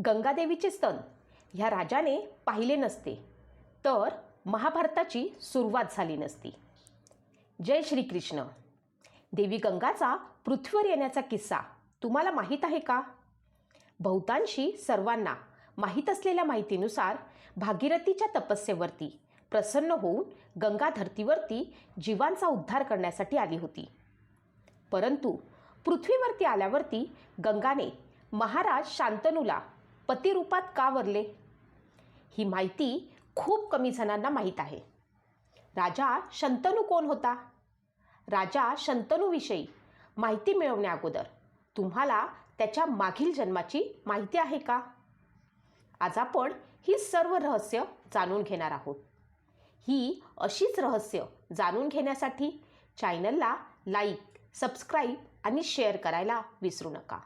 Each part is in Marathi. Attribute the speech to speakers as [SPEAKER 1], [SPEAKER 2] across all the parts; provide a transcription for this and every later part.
[SPEAKER 1] गंगादेवीचे स्तन. ह्या राजाने पाहिले नसते. तर महाभारताची सुरुवात झाली नसती. जय श्रीकृष्ण. देवी गंगाचा पृथ्वीवर येण्याचा किस्सा तुम्हाला माहीत आहे का? बहुतांशी सर्वांना माहीत असलेल्या माहितीनुसार भागीरथीच्या तपस्येवरती प्रसन्न होऊन गंगा धर्तीवरती जीवांचा उद्धार करण्यासाठी आली होती. परंतु पृथ्वीवरती आल्यावरती गंगाने महाराज शांतनूला पतिरूपात का वरले? ही माहिती खूप कमी जणांना माहीत आहे. राजा शंतनू कोण होता? राजा शंतनूविषयी माहिती मिळवण्या अगोदर तुम्हाला त्याच्या मागील जन्माची माहिती आहे का? आज आपण ही सर्व रहस्य जाणून घेणार आहोत. ही अशीच रहस्य जाणून घेण्यासाठी चॅनलला लाईक सबस्क्राईब आणि शेअर करायला विसरू नका.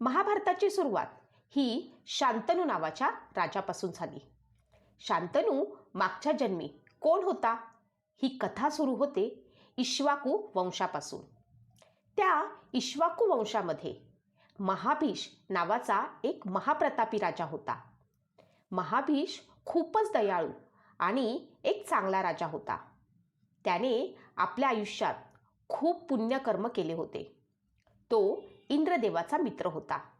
[SPEAKER 1] महाभारताची सुरुवात. ही शांतनू नावाच्या राजापासून झाली. शांतनू मागच्या जन्मी कोण होता? ही कथा सुरू होते इश्वाकू वंशापासून. त्या इश्वाकू वंशामध्ये महाभीष नावाचा एक महाप्रतापी राजा होता. महाभीष खूपच दयाळू आणि एक चांगला राजा होता. त्याने आपल्या आयुष्यात खूप पुण्यकर्म केले होते. तो इंद्रदेवाचा मित्र होता.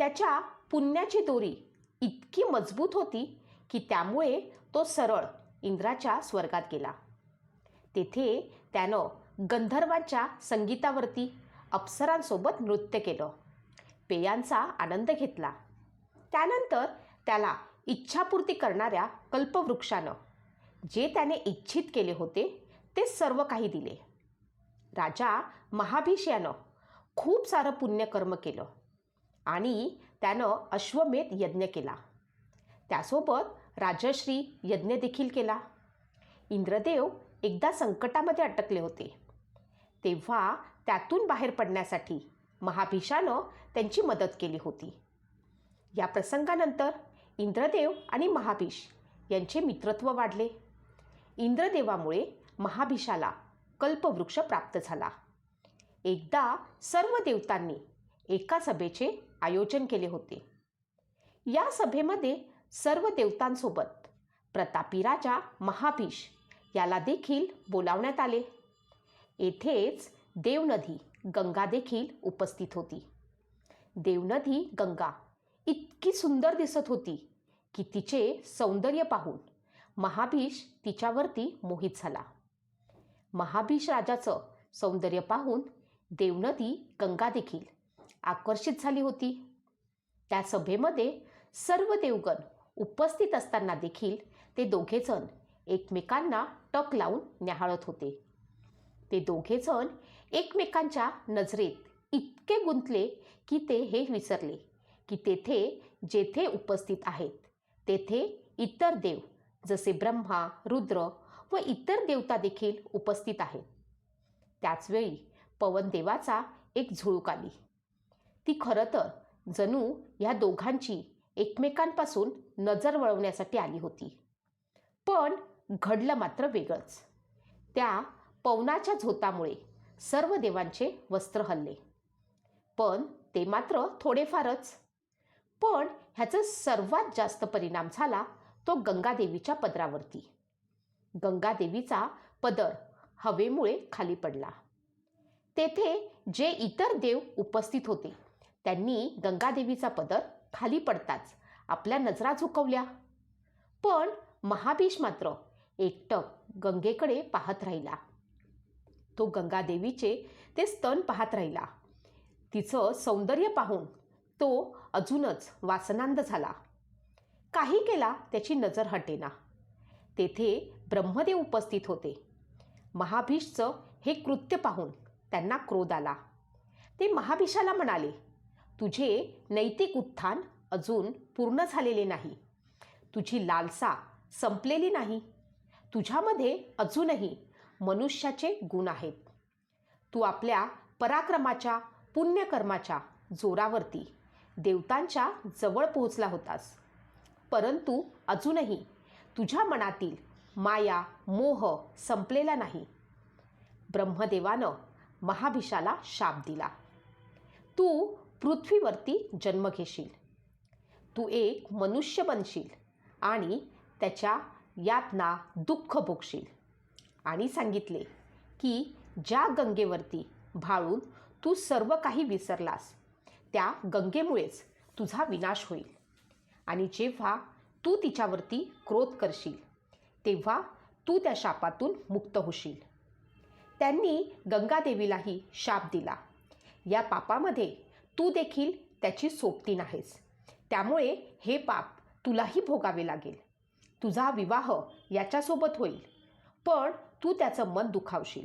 [SPEAKER 1] त्याच्या पुण्याची दोरी इतकी मजबूत होती की त्यामुळे तो सरळ इंद्राच्या स्वर्गात गेला. तेथे त्यानं गंधर्वांच्या संगीतावरती अप्सरांसोबत नृत्य केलं. पेयांचा आनंद घेतला. त्यानंतर त्याला इच्छापूर्ती करणाऱ्या कल्पवृक्षानं जे त्याने इच्छित केले होते ते सर्व काही दिले. राजा महाभिषयानं खूप सारं पुण्यकर्म केलं. आणि त्यानं अश्वमेध यज्ञ केला. त्यासोबत राजश्री यज्ञ देखील केला. इंद्रदेव एकदा संकटामध्ये अटकले होते. तेव्हा त्यातून बाहेर पडण्यासाठी महाभिषानं त्यांची मदत केली होती. या प्रसंगानंतर इंद्रदेव आणि महाभिष यांचे मित्रत्व वाढले. इंद्रदेवामुळे महाभिषाला कल्पवृक्ष प्राप्त झाला. एकदा सर्व देवतांनी एका सभेचे आयोजन केले होते. या सभेमध्ये सर्व देवतांसोबत प्रतापी राजा महाभीष याला देखील बोलावण्यात आले. येथेच देवनदी गंगा देखील उपस्थित होती. देवनदी गंगा इतकी सुंदर दिसत होती की तिचे सौंदर्य पाहून महाभीष तिच्यावरती मोहित झाला. महाभीष राजाचं सौंदर्य पाहून देवनदी गंगा देखील आकर्षित झाली होती. त्या सभेमध्ये सर्व देवगण उपस्थित असताना देखील ते दोघेजण एकमेकांना टक लावून न्याहाळत होते. ते दोघेजण एकमेकांच्या नजरेत इतके गुंतले की ते हे विसरले की तेथे जेथे उपस्थित आहेत तेथे इतर देव जसे ब्रह्मा रुद्र व इतर देवता देखील उपस्थित आहेत. त्याचवेळी पवनदेवाचा एक झुळूक आली. ती खरं तर जणू ह्या दोघांची एकमेकांपासून नजर वळवण्यासाठी आली होती. पण घडलं मात्र वेगळंच. त्या पवनाच्या झोतामुळे सर्व देवांचे वस्त्र हल्ले. पण ते मात्र थोडेफारच. पण ह्याचा सर्वात जास्त परिणाम झाला तो गंगादेवीच्या पदरावरती. गंगादेवीचा पदर हवेमुळे खाली पडला. तेथे जे इतर देव उपस्थित होते त्यांनी गंगादेवीचा पदर खाली पडताच आपल्या नजरा झुकवल्या. पण महाबीश मात्र एकटक गंगेकडे पाहत राहिला. तो गंगादेवीचे ते स्तन पाहत राहिला. तिचं सौंदर्य पाहून तो अजूनच वासनांद झाला. काही केला त्याची नजर हटेना. तेथे ब्रह्मदेव उपस्थित होते. महाभीषचं हे कृत्य पाहून त्यांना क्रोध आला. ते महाभीषाला म्हणाले तुझे नैतिक उत्थान अजून पूर्ण झालेले नाही. तुझी लालसा संपलेली नाही. तुझ्यामध्ये अजूनही मनुष्याचे गुण आहेत. तू आपल्या पराक्रमाच्या पुण्यकर्माच्या जोरावरती देवतांच्या जवळ पोहोचला होतास. परंतु अजूनही तुझ्या मनातील माया मोह संपलेला नाही. ब्रह्मदेवानं महाभिषाला शाप दिला. तू पृथ्वीवरती जन्म घेशील. तू एक मनुष्य बनशील आणि त्याच्या यातना दुःख भोगशील. आणि सांगितले की ज्या गंगेवरती भाळून तू सर्व काही विसरलास त्या गंगेमुळेच तुझा विनाश होईल. आणि जेव्हा तू तिच्यावरती क्रोध करशील तेव्हा तू त्या शापातून मुक्त होशील. त्यांनी गंगादेवीलाही शाप दिला. या पापामध्ये तू देखील त्याची सोबती नाहीस. त्यामुळे हे पाप तुलाही भोगावे लागेल. तुझा विवाह याच्यासोबत होईल. पण तू त्याचं मन दुखावशील.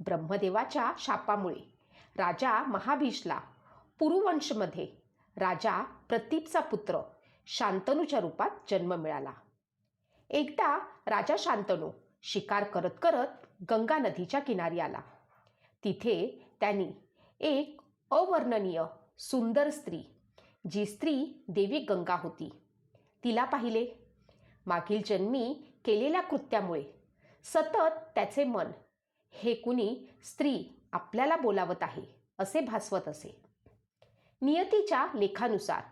[SPEAKER 1] ब्रह्मदेवाच्या शापामुळे राजा महाभीषला पुरुवंशमध्ये राजा प्रतीपचा पुत्र शांतनूच्या रूपात जन्म मिळाला. एकदा राजा शांतनू शिकार करत करत गंगा नदीच्या किनारी आला. तिथे त्यांनी एक अवर्णनीय सुंदर स्त्री जी स्त्री देवी गंगा होती. तिला पाहिले. मागील जन्मी केलेल्या कृत्यामुळे सतत त्याचे मन हे कुणी स्त्री आपल्याला बोलावत आहे असे भासवत असे. नियतीच्या लेखानुसार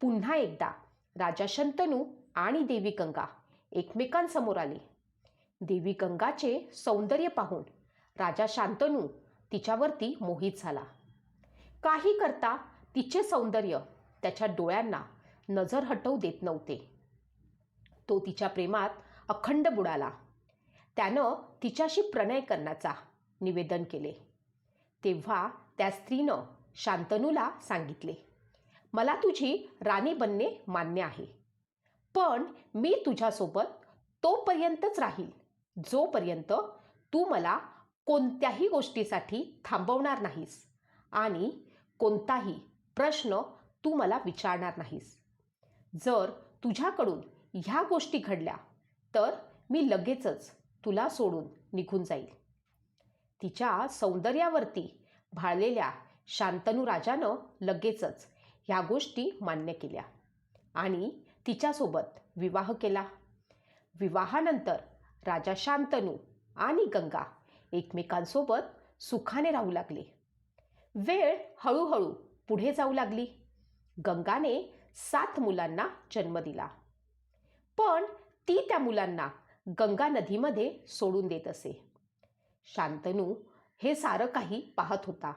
[SPEAKER 1] पुन्हा एकदा राजा शंतनू आणि देवी गंगा एकमेकांसमोर आले. देवी गंगाचे सौंदर्य पाहून राजा शांतनू तिच्यावरती मोहित झाला. काही करता तिचे सौंदर्य त्याच्या डोळ्यांना नजर हटवू देत नव्हते. तो तिच्या प्रेमात अखंड बुडाला. त्यानं तिच्याशी प्रणय करण्याचा निवेदन केले. तेव्हा त्या स्त्रीनं शांतनूला सांगितले मला तुझी राणी बनणे मान्य आहे. पण मी तुझ्यासोबत तोपर्यंतच राहील. जोपर्यंत तू मला कोणत्याही गोष्टीसाठी थांबवणार नाहीस आणि कोणताही प्रश्न तू मला विचारणार नाहीस. जर तुझ्याकडून ह्या गोष्टी घडल्या तर मी लगेचच तुला सोडून निघून जाईल. तिच्या सौंदर्यावरती भाळलेल्या शांतनू राजानं लगेचच ह्या गोष्टी मान्य केल्या आणि तिच्यासोबत विवाह केला. विवाहानंतर राजा शांतनू आणि गंगा एकमेकांसोबत सुखाने राहू लागले. वेळ हळूहळू पुढे जाऊ लागली. गंगाने सात मुलांना जन्म दिला. पण ती त्या मुलांना गंगा नदीमध्ये सोडून देत असे. शांतनू हे सारं काही पाहत होता.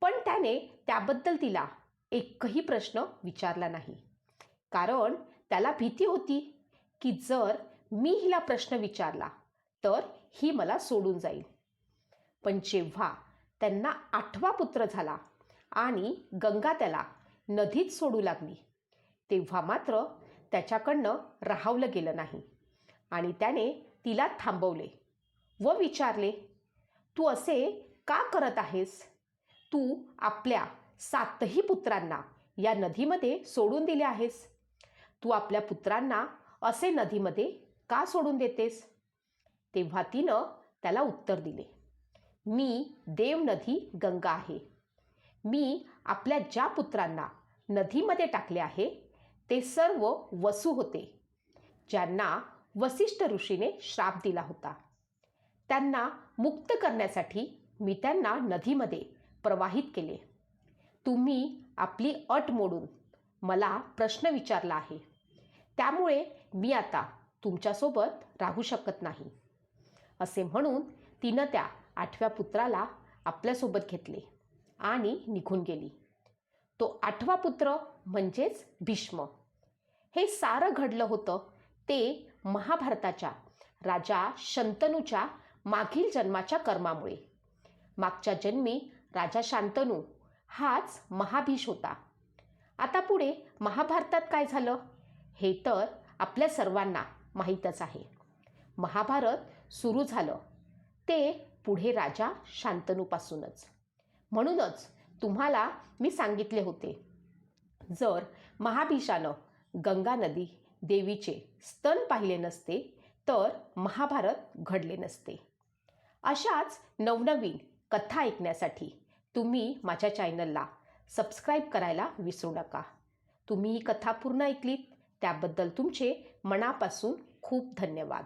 [SPEAKER 1] पण त्याने त्याबद्दल तिला एकही प्रश्न विचारला नाही. कारण त्याला भीती होती की जर मी हिला प्रश्न विचारला तर ही मला सोडून जाईल. पण जेव्हा त्यांना आठवा पुत्र झाला आणि गंगा त्याला नदीत सोडू लागली. तेव्हा मात्र त्याच्याकडनं राहावलं गेलं नाही आणि त्याने तिला थांबवले व विचारले तू असे का करत आहेस? तू आपल्या सातही पुत्रांना या नदीमध्ये सोडून दिले आहेस. तू आपल्या पुत्रांना असे नदीमध्ये का सोडून देतेस? तेव्हा तिनं त्याला उत्तर दिले मी देवनदी गंगा आहे. मी आपल्या ज्या पुत्रांना नदीमध्ये टाकले आहे ते सर्व वसू होते ज्यांना वसिष्ठ ऋषीने श्राप दिला होता. त्यांना मुक्त करण्यासाठी मी त्यांना नदीमध्ये प्रवाहित केले. तुम्ही आपली अट मोडून मला प्रश्न विचारला आहे. त्यामुळे मी आता तुमच्यासोबत राहू शकत नाही. असे म्हणून तिनं त्या आठव्या पुत्राला आपल्यासोबत घेतले आणि निघून गेली. तो आठवा पुत्र म्हणजेच भीष्म. हे सारं घडलं होतं ते महाभारताच्या राजा शंतनूच्या मागील जन्माच्या कर्मामुळे. मागच्या जन्मी राजा शांतनू हाच महाभीष होता. आता पुढे महाभारतात काय झालं? हे तर आपल्या सर्वांना माहीतच आहे. महाभारत सुरू झालं. ते पुढे राजा शांतनूपासूनच. म्हणूनच तुम्हाला मी सांगितले होते जर महाभिषानं गंगा नदी देवीचे स्तन पाहिले नसते तर महाभारत घडले नसते. अशाच नवनवीन कथा ऐकण्यासाठी तुम्ही माझ्या चॅनलला सबस्क्राईब करायला विसरू नका. तुम्ही ही कथा पूर्ण ऐकलीत त्याबद्दल तुमचे मनापासून खूप धन्यवाद.